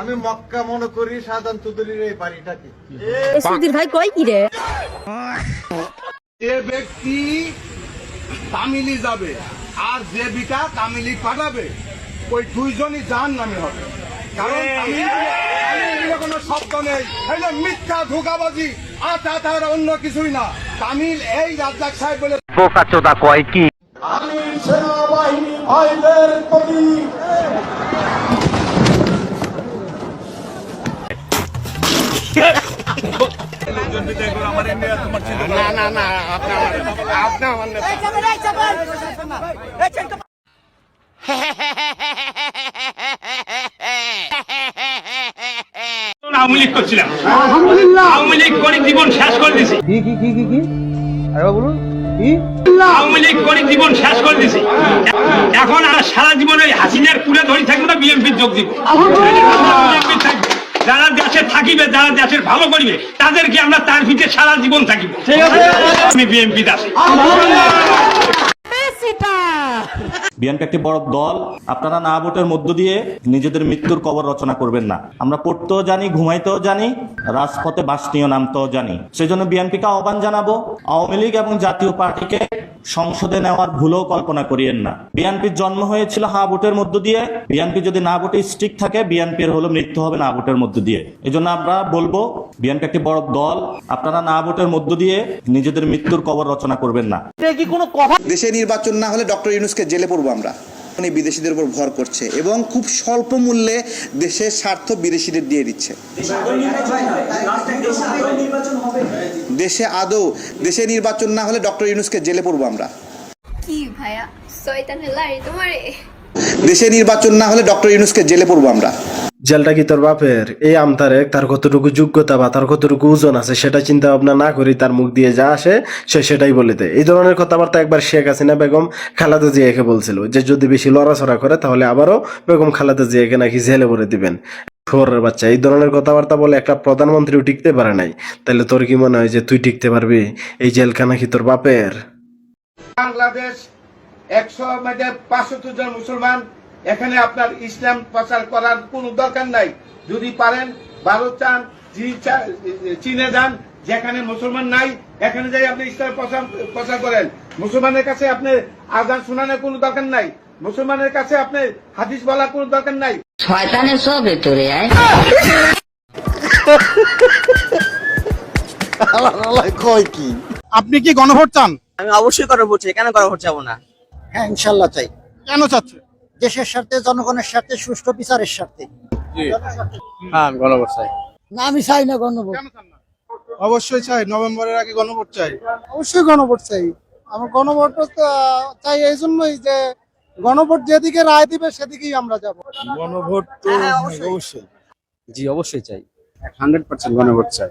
আমি মক্কা মনে করি সাধারণ চৌধুরীর এই বাড়িটাকে। সুধীর ভাই কয় কি রে? যে ব্যক্তি তামিলি যাবে আর যে বিটা তামিলি পাঠাবে ওই দুইজনই জাহান নামে হবে। কারণ কোনো শব্দ নেই। এটা মিথ্যা ধোকাবাজি আটা তারা অন্য কিছুই না। তামিল এই রাজ্জাক সাহেব বলে আমি সেনাবাহিনী ভাইদের প্রতি আওয়ামী লীগ করছিলাম। আওয়ামী লীগ করে জীবন শেষ করে দিছি। আওয়ামী লীগ করে জীবন শেষ করে দিছি। এখন আর সারা জীবন ওই হাসিনার কুড়ে ধরে থাকব না বিএনপির যোগ দিব। যারা দেশে থাকিবে যারা দেশের ভালো করিবে তাদেরকে আমরা তার ভিতরে সারা জীবন থাকিব। আমি বিএনপি দাসী। বিএনপি একটি বড় দল, আপনারা না ভোটের মধ্য দিয়ে নিজেদের মৃত্যুর কবর রচনা করবেন না। আমরা পড়তেও জানি, ঘুমাইতেও জানি, রাজপথে বাসনীয় নামতেও জানি। সেই জন্য বিএনপিকে আহ্বান জানাব, আওয়ামী লীগ এবং জাতীয় পার্টিকে সংসদে নেওয়ার ভুলও কল্পনা করিয়েন না। বিএনপির জন্ম হয়েছিল হা ভোটের মধ্য দিয়ে। বিএনপি যদি না ভোটে স্টিক থাকে বিএনপির হলো মৃত্যু হবে না ভোটের মধ্য দিয়ে। এই জন্য আমরা বলব বিএনপি একটি বড় দল। আপনারা না ভোটের মধ্য দিয়ে নিজেদের মৃত্যুর কবর রচনা করবেন না। কি কোনো কথা? দেশে নির্বাচন না হলে ডক্টর ইউনুসকে জেলে পড়ব আমরা। বিদেশিদের উপর ভর করছে এবং খুব স্বল্প মূল্যে দেশের স্বার্থ বিদেশিদের দিয়ে দিচ্ছে। দেশে আদৌ দেশে নির্বাচন না হলে ডক্টর ইউনুসকে জেলে পড়ব আমরা। কি ভাইয়া? শয়তানের লাড়ি তোমারে। দেশে নির্বাচন না হলে ডক্টর ইউনুসকে জেলে পড়ব আমরা। জেলটা কি তোর বাপের? এই আমতারে তার কতটুকু যোগ্যতা বা তার কতটুকু ওজন আছে সেটা চিন্তা ভাবনা না করি তার মুখ দিয়ে যা আসে, সে সেটাই বলে দেয়। এই ধরনের কথাবার্তা একবার শেখ হাসিনা বেগম খালাদা জিয়াকে বলছিল যে, যদি বেশি লড়াচড়া করে তাহলে আবারও বেগম খালাদা জিয়াকে নাকি জেলে ভরে দিবেন। খোরের বাচ্চা, এই ধরনের কথাবার্তা বলে একটা প্রধানমন্ত্রীও টিকতে পারে নাই। তাহলে তোর কি মনে হয় যে তুই টিকতে পারবি? এই জেলখানা কি তোর বাপের? বাংলাদেশ একশো পাঁচশো জন মুসলমান এখানে আপনার ইসলাম প্রচার করার কোনো দরকার নাই। যদি পারেন ভারত চান চীন যান যেখানে মুসলমান নাই এখানে যাই আপনি ইসলাম প্রচার প্রচার করেন। মুসলমানের কাছে আপনি আজান শোনানোর কোনো দরকার নাই। মুসলমানের কাছে আপনি হাদিস বলার কোনো দরকার নাই। শয়তানের সব ভেতরে কয় কি? আপনি কি গণভোট চান? আমি অবশ্যই গণভোট চাই। কেন গণভোট চাবো না? হ্যাঁ ইনশাল্লাহ চাই। কেন চাচ্ছে দেশের স্বার্থে জনগণের স্বার্থে সুষ্ঠু বিচারের স্বার্থে হ্যাঁ গণভোট চাই না আমি চাই না গণভোট কেন চান না অবশ্যই চাই নভেম্বরের আগে গণভোট চাই অবশ্যই গণভোট চাই আমার গণভোট চাই এই জন্যই যে গণভোট যেদিকে রায় দিবে সেদিকেই আমরা যাব গণভোট হ্যাঁ, অবশ্যই জি অবশ্যই চাই হান্ড্রেড পার্সেন্ট গণভোট চাই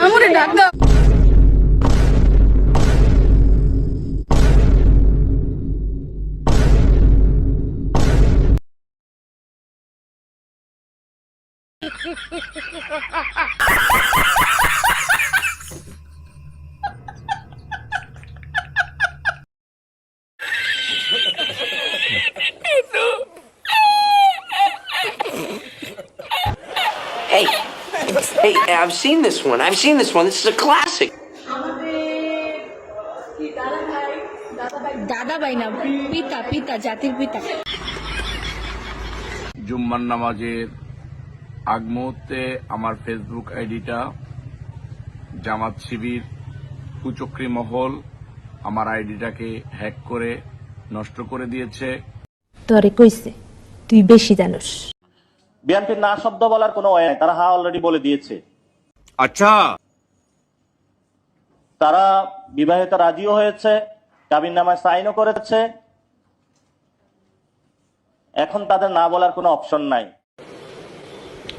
আমরে ডাক দাও Hey, hey, I've seen this one. I've seen this one. This is a classic. দাদা ভাই না পিতা পিতা জাতির পিতা জুম্মার নামাজের আগ মুহূর্তে আমার ফেসবুক আইডিটা জামাত শিবির কুচক্রি মহল আমার আইডিটাকে হ্যাক করে নষ্ট করে দিয়েছে। তোরে কইছে তুই বেশি জানোস। বিএনপির না শব্দ বলার কোনো ওয়ে নাই তারা হা অলরেডি বলে দিয়েছে। আচ্ছা। তারা বিবাহিত রাজিও হয়েছে কাবিন নামায় সাইনও করেছে। এখন তাদের না বলার কোনো অপশন নাই।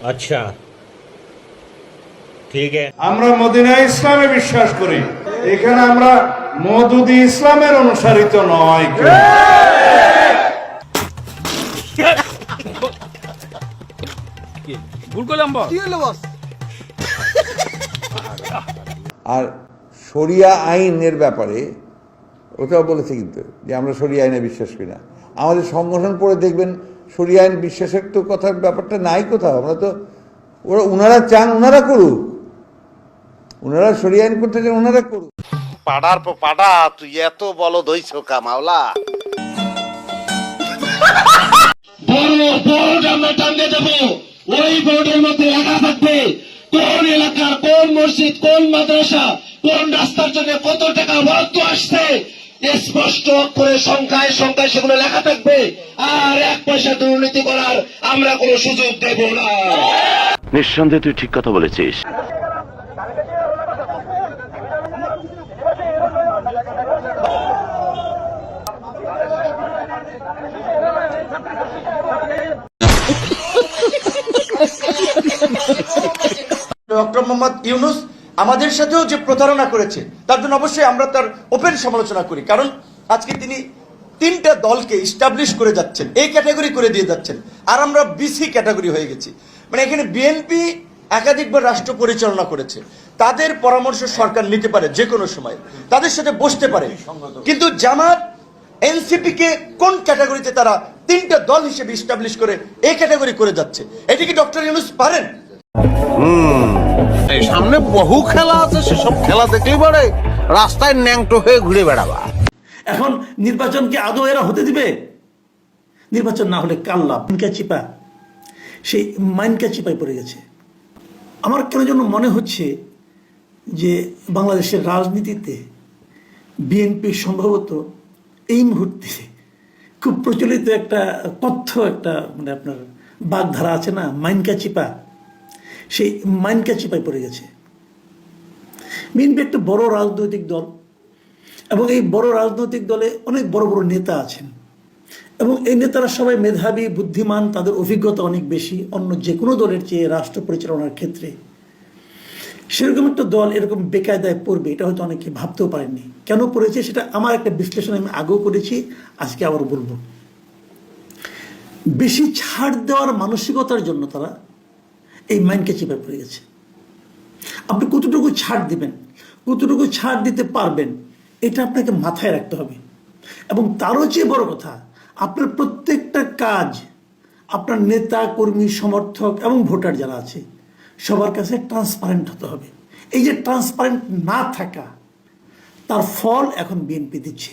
আচ্ছা। ঠিক আছে। আমরা মদিনা ইসলামে বিশ্বাস করি। এখানে আমরা মদুদি ইসলামের অনুসারিত নয় ভুল করলাম বল আর শরিয়া আইনের ব্যাপারে ওটাও বলেছে কিন্তু যে আমরা শরিয়া আইনে বিশ্বাস করি না। আমাদের সংগঠন পড়ে দেখবেন শরিয়া আইন বিশ্বাসের তো কথার ব্যাপারটা নাই কোথাও। আমরা তো ওরা ওনারা চান ওনারা করুক। ওনারা শরিয়া আইন করতে চান ওনারা করুক। পাড়ার পর পাড়া তুই এত বলো দইছ কা মাওলা? বড় বোর্ড আমরা টাঙ্গে দেব। ওই বোর্ডের মধ্যে লেখা থাকবে। কোন এলাকার কোন মসজিদ কোন মাদ্রাসা কোন রাস্তার জন্য কত টাকা বরাদ্দ আসছে? স্পষ্ট করে সংখ্যায় সংখ্যায় সেগুলো লেখা থাকবে। আর এক পয়সা দুর্নীতি করার আমরা কোনো সুযোগ দেব না। নিঃসন্দেহে তুই ঠিক কথা বলেছিস। ডক্টর মোহাম্মদ ইউনুস আমাদের সাথেও যে প্রতারণা করেছে, তার জন্য অবশ্যই আমরা তার ওপেন সমালোচনা করি। কারণ আজকে তিনি তিনটা দলকে ইস্টাবলিশ করে যাচ্ছেন, এই ক্যাটাগরি করে দিয়ে যাচ্ছেন। আর আমরা বিসি ক্যাটাগরি হয়ে গেছি। মানে এখানে বিএনপি একাধিকবার রাষ্ট্র পরিচালনা করেছে। তাদের পরামর্শ সরকার নিতে পারে যে কোনো সময়। তাদের সাথে বসতে পারে। কিন্তু জামাত এনসিপি কে কোন ক্যাটাগরিতে তারা তিনটা দল হিসেবে ইস্টাবলিশ করে, এই ক্যাটাগরি করে যাচ্ছে? এটি কি ডক্টর ইউনুস পারেন? সামনে বহু খেলা আছে, সেসব খেলা দেখলে পরে রাস্তায় ন্যাংটো হয়ে ঘুরে বেড়াবা। এখন নির্বাচন কি আদৌ এরা হতে দিবে? নির্বাচন না হলে কাল্লা মাইনকা চিপা। সেই মাইনকা চিপায় পড়ে গেছে। আমার কেন যেন মনে হচ্ছে যে বাংলাদেশের রাজনীতিতে বিএনপি সম্ভবত এই মুহূর্তে খুব প্রচলিত একটা তথ্য একটা মানে আপনার বাগধারা আছে না? মাইনকা চিপা। সেই মাইনকা চিপায় পড়ে গেছে। বিএনপি একটা বড় রাজনৈতিক দল এবং এই বড় রাজনৈতিক দলে অনেক বড় বড় নেতা আছেন এবং এই নেতারা সবাই মেধাবী, বুদ্ধিমান, তাদের অভিজ্ঞতা অনেক বেশি, অন্য যে কোনো দলের চেয়ে রাষ্ট্র পরিচালনার ক্ষেত্রে। সেরকম একটা দল এরকম বেকায়দায় পড়বে, এটা হয়তো অনেকে ভাবতেও পারেননি। কেন পড়েছে সেটা আমার একটা বিশ্লেষণ আমি আগেও করেছি, আজকে আবার বলব। বেশি ছাড় দেওয়ার মানসিকতার জন্য তারা এই মাইন্ডকে চেপে পড়ে গেছে। আপনি কতটুকু ছাড় দিবেন, কতটুকু ছাড় দিতে পারবেন, এটা আপনাকে মাথায় রাখতে হবে। এবং তারও চেয়ে বড় কথা, আপনার প্রত্যেকটা কাজ, আপনার নেতা, কর্মী, সমর্থক এবং ভোটার যারা আছে, সবার কাছে ট্রান্সপারেন্ট হতে হবে। এই যে ট্রান্সপারেন্ট না থাকা, তার ফল এখন বিএনপি দিচ্ছে।